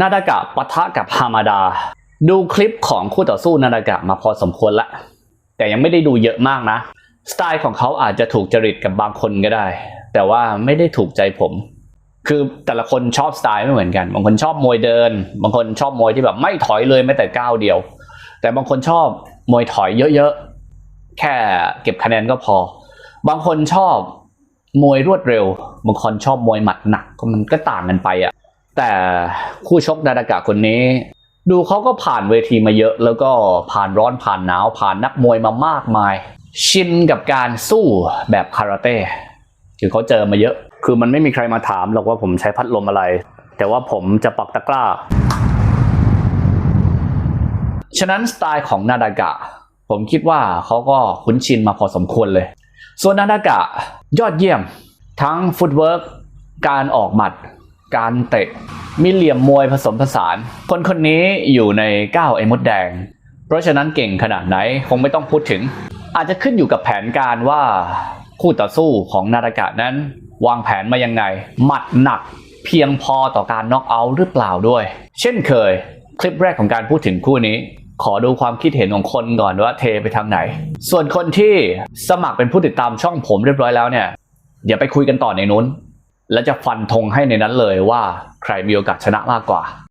นาดากะปะทะกับฮามาดา ดูคลิปของคู่ต่อสู้นาดากะมาพอสมควรละแต่ยังไม่ได้ดูเยอะมากนะ สไตล์ของเขาอาจจะถูกจริตกับบางคนก็ได้ แต่ว่าไม่ได้ถูกใจผม คือแต่ละคนชอบสไตล์ไม่เหมือนกัน บางคนชอบมวยเดิน บางคนชอบมวยที่แบบไม่ถอยเลยแม้แต่ก้าวเดียว แต่บางคนชอบมวยถอยเยอะๆ แค่เก็บคะแนนก็พอ บางคนชอบมวยรวดเร็ว บางคนชอบมวยหมัดหนักก็มันก็ต่างกันไปอะ แต่คู่ชกนาดากะคนนี้ ดูเขาก็ผ่านเวทีมาเยอะ แล้วก็ผ่านร้อนผ่านหนาวผ่านนักมวยมามากมาย ชินกับการสู้แบบคาราเต้คือเขาเจอมาเยอะ คือมันไม่มีใครมาถามหรอกว่าผมใช้พัดลมอะไร แต่ว่าผมจะปักตะกร้า ฉะนั้นสไตล์ของนาดากะ ผมคิดว่าเขาก็คุ้นชินมาพอสมควรเลย ส่วนนาดากะยอดเยี่ยม ทั้งฟุตเวิร์กการออกหมัด การเตะ มีเหลี่ยมมวยผสมผสาน คนคนนี้อยู่ในก้าวไอ้มดแดง เพราะฉะนั้นเก่งขนาดไหนคงไม่ต้องพูดถึง อาจจะขึ้นอยู่กับแผนการว่า คู่ต่อสู้ของนาดากะนั้น วางแผนมายังไง หมัดหนักเพียงพอต่อการน็อกเอาท์หรือเปล่าด้วย เช่นเคย คลิปแรกของการพูดถึงคู่นี้ ขอดูความคิดเห็นของคนก่อนว่าเทไปทางไหน ส่วนคนที่สมัครเป็นผู้ติดตามช่องผมเรียบร้อยแล้วเนี่ย เดี๋ยวไปคุยกันต่อในนู้น และจะฟันธงให้ในนั้นเลยว่าใครมีโอกาสชนะมากกว่า